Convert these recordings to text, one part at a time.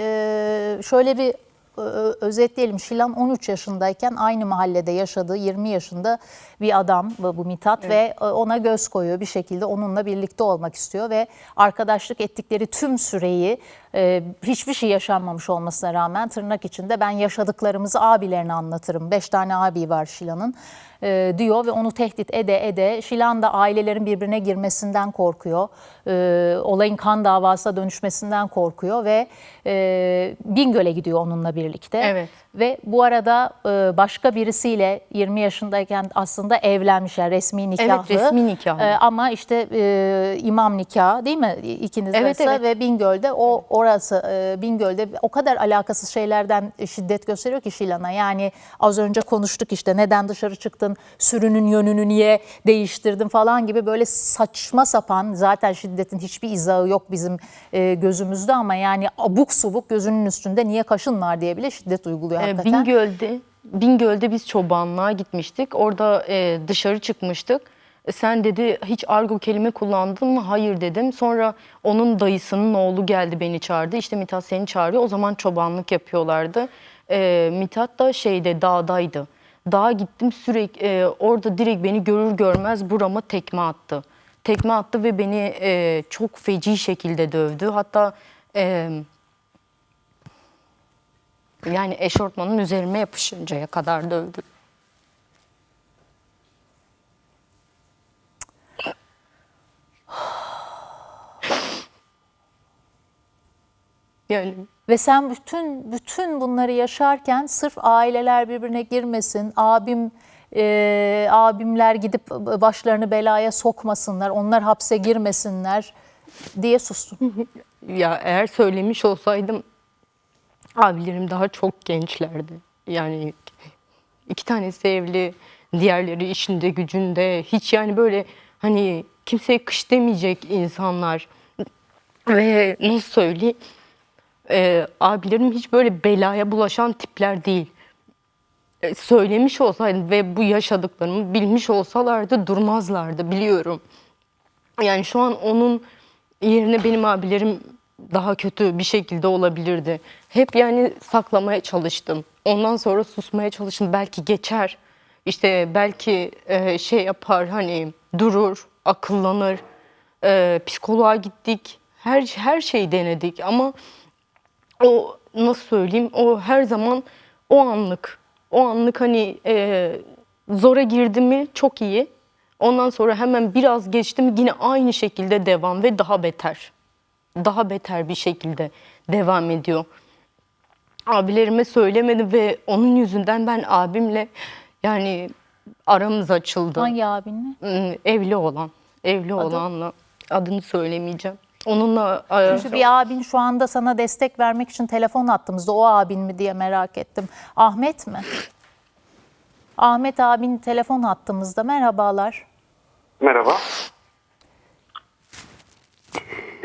Ee, şöyle bir özetleyelim. Şilan 13 yaşındayken aynı mahallede yaşadığı 20 yaşında bir adam bu Mithat ve e, ona göz koyuyor bir şekilde onunla birlikte olmak istiyor ve arkadaşlık ettikleri tüm süreyi e, hiçbir şey yaşanmamış olmasına rağmen tırnak içinde ben yaşadıklarımızı abilerine anlatırım. 5 tane abi var Şilan'ın e, diyor ve onu tehdit ede ede Şilan da ailelerin birbirine girmesinden korkuyor. E, olayın kan davasına dönüşmesinden korkuyor ve e, Bingöl'e gidiyor onunla birlikte. Evet. Ve bu arada e, başka birisiyle 20 yaşındayken aslında evlenmişler resmi nikahlı. resmi nikahlı. E, ama işte e, imam nikahı değil mi ikiniz Evet, arasında evet. ve Bingöl'de o orası e, Bingöl'de o kadar alakasız şeylerden şiddet gösteriyor ki Şilan'a. Yani az önce konuştuk işte neden dışarı çıktın, sürünün yönünü niye değiştirdin falan gibi böyle saçma sapan zaten şiddetin hiçbir izahı yok bizim e, gözümüzde ama yani abuk subuk gözünün üstünde niye kaşın var diye bile şiddet uyguluyor hakikaten. Bingöl'de Bingöl'de biz çobanlığa gitmiştik. Orada e, dışarı çıkmıştık. E, Sen dedi hiç argo kelime kullandın mı? Hayır dedim. Sonra onun dayısının oğlu geldi beni çağırdı. İşte Mithat seni çağırıyor. O zaman çobanlık yapıyorlardı. E, Mithat da şeyde dağdaydı. Dağa gittim sürekli e, orada direkt beni görür görmez burama tekme attı. Tekme attı ve beni e, çok feci şekilde dövdü. Hatta e, yani eşortmanın üzerime yapışıncaya kadar dövdü. Yani Ve sen bütün bütün bunları yaşarken sırf aileler birbirine girmesin, abim e, abimler gidip başlarını belaya sokmasınlar, onlar hapse girmesinler diye sustun. ya eğer söylemiş olsaydım abilerim daha çok gençlerdi. Yani iki tanesi evli, diğerleri işinde gücünde. Hiç yani böyle hani kimseye kış demeyecek insanlar. Ve nasıl söyleyeyim? Ee, abilerim hiç böyle belaya bulaşan tipler değil. Ee, söylemiş olsaydım ve bu yaşadıklarımı bilmiş olsalardı durmazlardı biliyorum. Yani şu an onun yerine benim abilerim daha kötü bir şekilde olabilirdi. Hep yani saklamaya çalıştım. Ondan sonra susmaya çalıştım. Belki geçer. İşte belki e, şey yapar hani durur, akıllanır. E, psikoloğa gittik. Her her şeyi denedik ama o nasıl söyleyeyim o her zaman o anlık o anlık hani e, zora girdi mi çok iyi ondan sonra hemen biraz geçti mi yine aynı şekilde devam ve daha beter daha beter bir şekilde devam ediyor abilerime söylemedim ve onun yüzünden ben abimle yani aramız açıldı Hangi abinle? Hmm, evli olan evli olanla adını söylemeyeceğim onunla e, Çünkü bir abin şu anda sana destek vermek için telefon attığımızda o abin mi diye merak ettim. Ahmet mi? Ahmet abin telefon attığımızda merhabalar. Merhaba.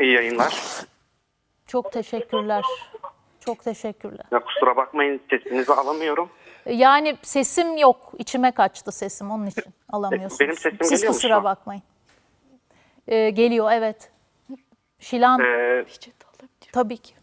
İyi yayınlar. Çok teşekkürler. Çok teşekkürler. Ya kusura bakmayın sesinizi alamıyorum. Yani sesim yok. İçime kaçtı sesim onun için alamıyorsunuz. Benim sesim Siz geliyor mu şu kusura an? bakmayın. Ee, geliyor evet. Şilan Ee, tabii ki.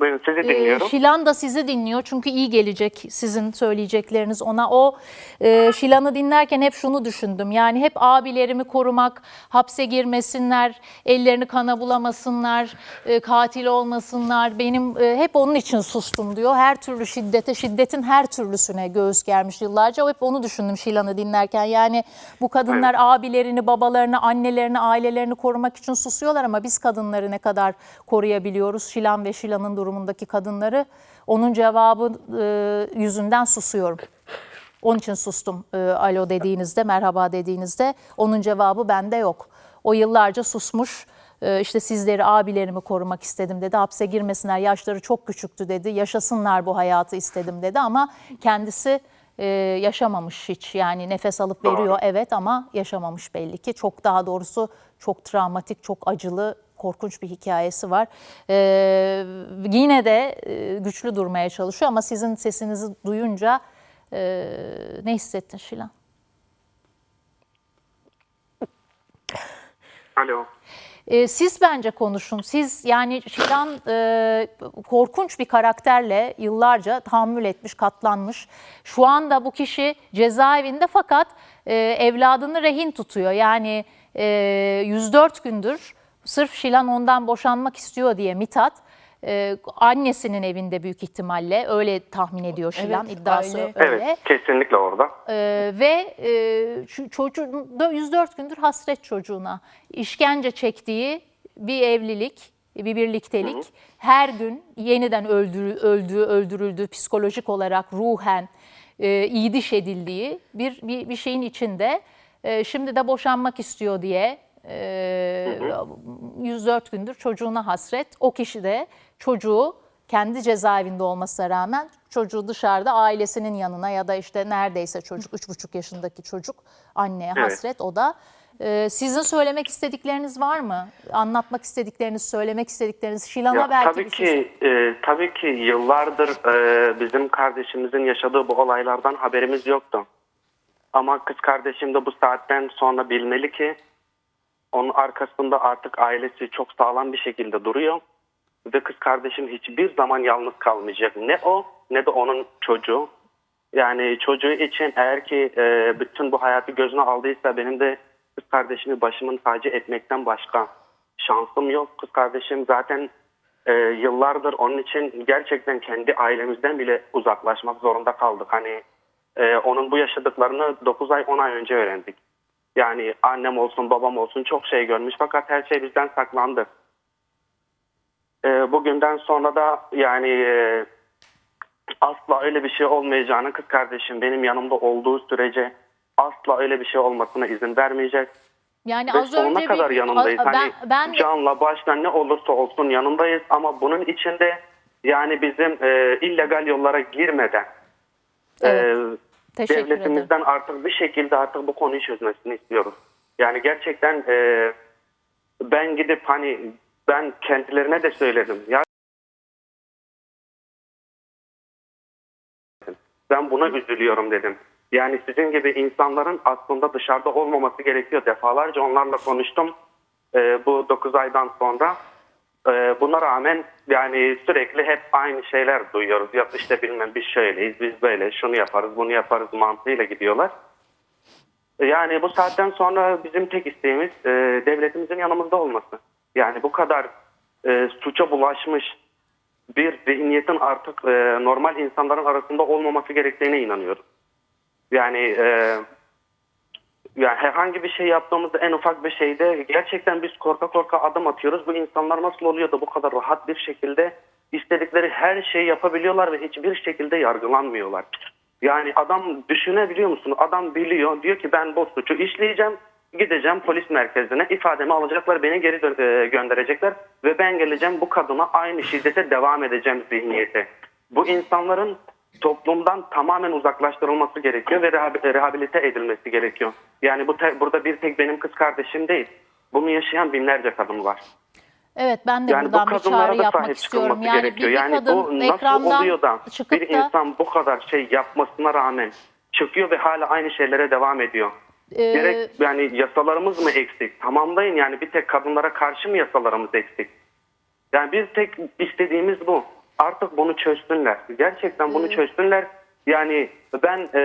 Buyurun sizi Ee, dinliyorum. Şilan da sizi dinliyor çünkü iyi gelecek sizin söyleyecekleriniz ona. O e, Şilan'ı dinlerken hep şunu düşündüm. Yani hep abilerimi korumak, hapse girmesinler, ellerini kana bulamasınlar, e, katil olmasınlar. Benim e, hep onun için sustum diyor. Her türlü şiddete, şiddetin her türlüsüne göğüs germiş yıllarca. Hep onu düşündüm Şilan'ı dinlerken. Yani bu kadınlar abilerini, babalarını, annelerini, ailelerini korumak için susuyorlar ama biz kadınları ne kadar koruyabiliyoruz? Şilan ve Şilan'ın durumundaki kadınları onun cevabı e, yüzünden susuyorum. Onun için sustum e, alo dediğinizde, merhaba dediğinizde. Onun cevabı bende yok. O yıllarca susmuş. E, işte sizleri, abilerimi korumak istedim dedi. Hapse girmesinler, yaşları çok küçüktü dedi. Yaşasınlar bu hayatı istedim dedi ama kendisi e, yaşamamış hiç. Yani nefes alıp Doğru. veriyor evet ama yaşamamış belli ki. Çok daha doğrusu çok travmatik, çok acılı, korkunç bir hikayesi var. Ee, yine de e, güçlü durmaya çalışıyor ama sizin sesinizi duyunca e, ne hissettin Şilan? Alo. E, siz bence konuşun. Siz yani Şilan e, korkunç bir karakterle yıllarca tahammül etmiş, katlanmış. Şu anda bu kişi cezaevinde fakat e, evladını rehin tutuyor. Yani e, 104 gündür sırf Şilan ondan boşanmak istiyor diye Mithat e, annesinin evinde büyük ihtimalle öyle tahmin ediyor Şilan Evet, iddiası aile. öyle. Evet kesinlikle orada. Ee, ve e, da 104 gündür hasret çocuğuna işkence çektiği bir evlilik, bir birliktelik. Her gün yeniden öldürü, öldüğü, öldürüldüğü psikolojik olarak ruhen e, iyiliş edildiği bir, bir, bir şeyin içinde. E, şimdi de boşanmak istiyor diye e, 104 gündür çocuğuna hasret. O kişi de çocuğu kendi cezaevinde olmasına rağmen çocuğu dışarıda ailesinin yanına ya da işte neredeyse çocuk 3,5 yaşındaki çocuk anneye Evet. hasret o da. Ee, sizin söylemek istedikleriniz var mı? Anlatmak istedikleriniz, söylemek istedikleriniz. Şilan'a belki tabii bir şey ki e, tabii ki yıllardır e, bizim kardeşimizin yaşadığı bu olaylardan haberimiz yoktu. Ama kız kardeşim de bu saatten sonra bilmeli ki onun arkasında artık ailesi çok sağlam bir şekilde duruyor ve kız kardeşim hiçbir zaman yalnız kalmayacak. Ne o ne de onun çocuğu. Yani çocuğu için eğer ki e, bütün bu hayatı gözüne aldıysa benim de kız kardeşimi başımın tacı etmekten başka şansım yok. Kız kardeşim zaten e, yıllardır onun için gerçekten kendi ailemizden bile uzaklaşmak zorunda kaldık. Hani e, onun bu yaşadıklarını 9 ay 10 ay önce öğrendik. Yani annem olsun babam olsun çok şey görmüş fakat her şey bizden saklandı. E, bugünden sonra da yani e, asla öyle bir şey olmayacağını kız kardeşim benim yanımda olduğu sürece asla öyle bir şey olmasına izin vermeyecek. Yani Ve az sonuna önce kadar bir, yanındayız. Hani ben, ben de- canla başla ne olursa olsun yanındayız ama bunun içinde yani bizim e, illegal yollara girmeden Evet, e, teşekkür ederim. devletimizden artık bir şekilde artık bu konuyu çözmesini istiyoruz. Yani gerçekten e, ben gidip hani ben kendilerine de söyledim. Ya ben buna üzülüyorum dedim. Yani sizin gibi insanların aslında dışarıda olmaması gerekiyor. Defalarca onlarla konuştum e, bu 9 aydan sonra. E, buna rağmen yani sürekli hep aynı şeyler duyuyoruz. Yok işte bilmem biz şöyleyiz, biz böyle, şunu yaparız, bunu yaparız mantığıyla gidiyorlar. Yani bu saatten sonra bizim tek isteğimiz e, devletimizin yanımızda olması. Yani bu kadar e, suça bulaşmış bir zihniyetin artık e, normal insanların arasında olmaması gerektiğine inanıyorum. Yani e, yani herhangi bir şey yaptığımızda en ufak bir şeyde gerçekten biz korka korka adım atıyoruz. Bu insanlar nasıl oluyor da bu kadar rahat bir şekilde istedikleri her şeyi yapabiliyorlar ve hiçbir şekilde yargılanmıyorlar. Yani adam düşünebiliyor musun? Adam biliyor diyor ki ben bu suçu işleyeceğim. Gideceğim polis merkezine ifademi alacaklar beni geri e, gönderecekler ve ben geleceğim bu kadına aynı şiddete devam edeceğim zihniyeti. Bu insanların toplumdan tamamen uzaklaştırılması gerekiyor ve rehabi- rehabilite edilmesi gerekiyor. Yani bu te- burada bir tek benim kız kardeşim değil. Bunu yaşayan binlerce kadın var. Evet ben de Yani bu buradan bir kadınlara çağrı yapmak istiyorum. Yani bir, gerekiyor. bir Yani kadın bu nasıl ekrandan oluyor da çıkıp bir da insan bu kadar şey yapmasına rağmen çıkıyor ve hala aynı şeylere devam ediyor. Ee, Gerek yani yasalarımız mı eksik? Tamamlayın yani bir tek kadınlara karşı mı yasalarımız eksik? Yani bir tek istediğimiz bu. Artık bunu çözsünler. Gerçekten bunu çözsünler. Yani ben e,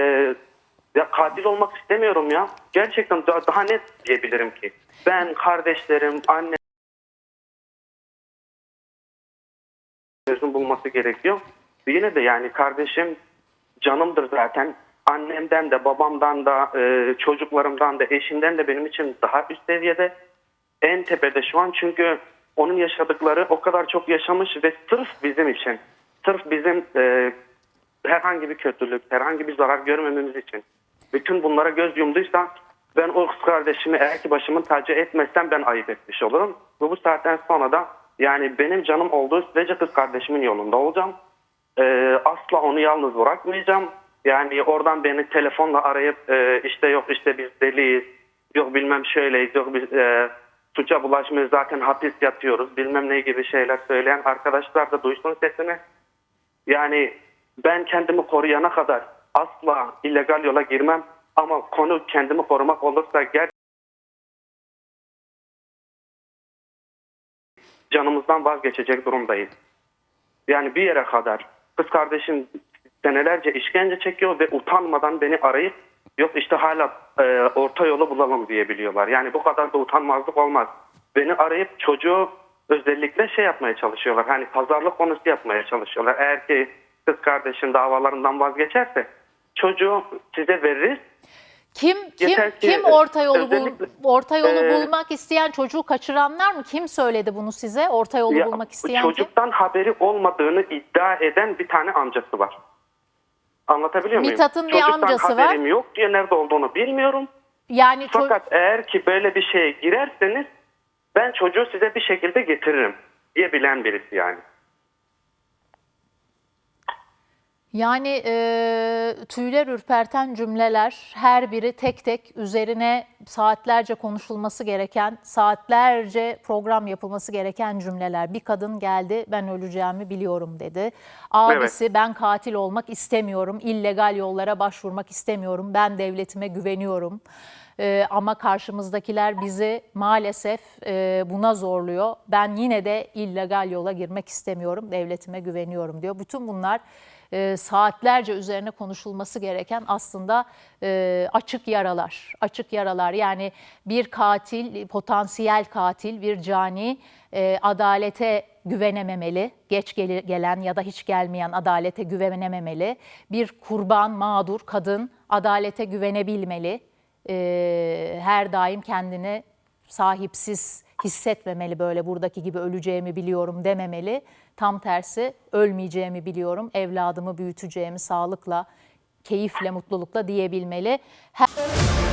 ya katil olmak istemiyorum ya. Gerçekten daha, daha net diyebilirim ki. Ben, kardeşlerim, anne çözüm bulması gerekiyor. Yine de yani kardeşim canımdır zaten. Annemden de babamdan da e, çocuklarımdan da eşimden de benim için daha üst seviyede en tepede şu an çünkü onun yaşadıkları o kadar çok yaşamış ve sırf bizim için sırf bizim e, herhangi bir kötülük herhangi bir zarar görmememiz için bütün bunlara göz yumduysa ben o kız kardeşimi eğer ki başımın tacı etmezsem ben ayıp etmiş olurum. Ve bu saatten sonra da yani benim canım olduğu sürece kız kardeşimin yolunda olacağım. Ee, asla onu yalnız bırakmayacağım. Yani oradan beni telefonla arayıp e, işte yok işte biz deliyiz, yok bilmem şöyleyiz, yok biz e, suça bulaşmıyoruz zaten hapis yatıyoruz bilmem ne gibi şeyler söyleyen arkadaşlar da duysun sesini. Yani ben kendimi koruyana kadar asla illegal yola girmem ama konu kendimi korumak olursa ger canımızdan vazgeçecek durumdayız. Yani bir yere kadar kız kardeşim senelerce işkence çekiyor ve utanmadan beni arayıp yok işte hala e, orta yolu bulalım diyebiliyorlar. Yani bu kadar da utanmazlık olmaz. Beni arayıp çocuğu özellikle şey yapmaya çalışıyorlar. Hani pazarlık konusu yapmaya çalışıyorlar. Eğer ki kız kardeşin davalarından vazgeçerse çocuğu size veririz. Kim kim Yeter ki, kim orta yolu bul, orta yolu e, bulmak isteyen çocuğu kaçıranlar mı? Kim söyledi bunu size? Orta yolu Ya, bulmak isteyen kim? çocuktan haberi olmadığını iddia eden bir tane amcası var. Anlatabiliyor muyum? Mithat'ın bir Çocuktan amcası var. haberim yok diye nerede olduğunu bilmiyorum. Yani ço- Fakat eğer ki böyle bir şeye girerseniz ben çocuğu size bir şekilde getiririm diyebilen birisi yani. Yani e, tüyler ürperten cümleler her biri tek tek üzerine saatlerce konuşulması gereken, saatlerce program yapılması gereken cümleler. Bir kadın geldi ben öleceğimi biliyorum dedi. Abisi ben katil olmak istemiyorum, illegal yollara başvurmak istemiyorum, ben devletime güveniyorum. E, ama karşımızdakiler bizi maalesef e, buna zorluyor. Ben yine de illegal yola girmek istemiyorum, devletime güveniyorum diyor. Bütün bunlar e, saatlerce üzerine konuşulması gereken aslında e, açık yaralar. Açık yaralar yani bir katil, potansiyel katil, bir cani e, adalete güvenememeli. Geç gele- gelen ya da hiç gelmeyen adalete güvenememeli. Bir kurban, mağdur kadın adalete güvenebilmeli. E, her daim kendini sahipsiz hissetmemeli böyle buradaki gibi öleceğimi biliyorum dememeli. Tam tersi ölmeyeceğimi biliyorum, evladımı büyüteceğimi sağlıkla, keyifle, mutlulukla diyebilmeli. Her-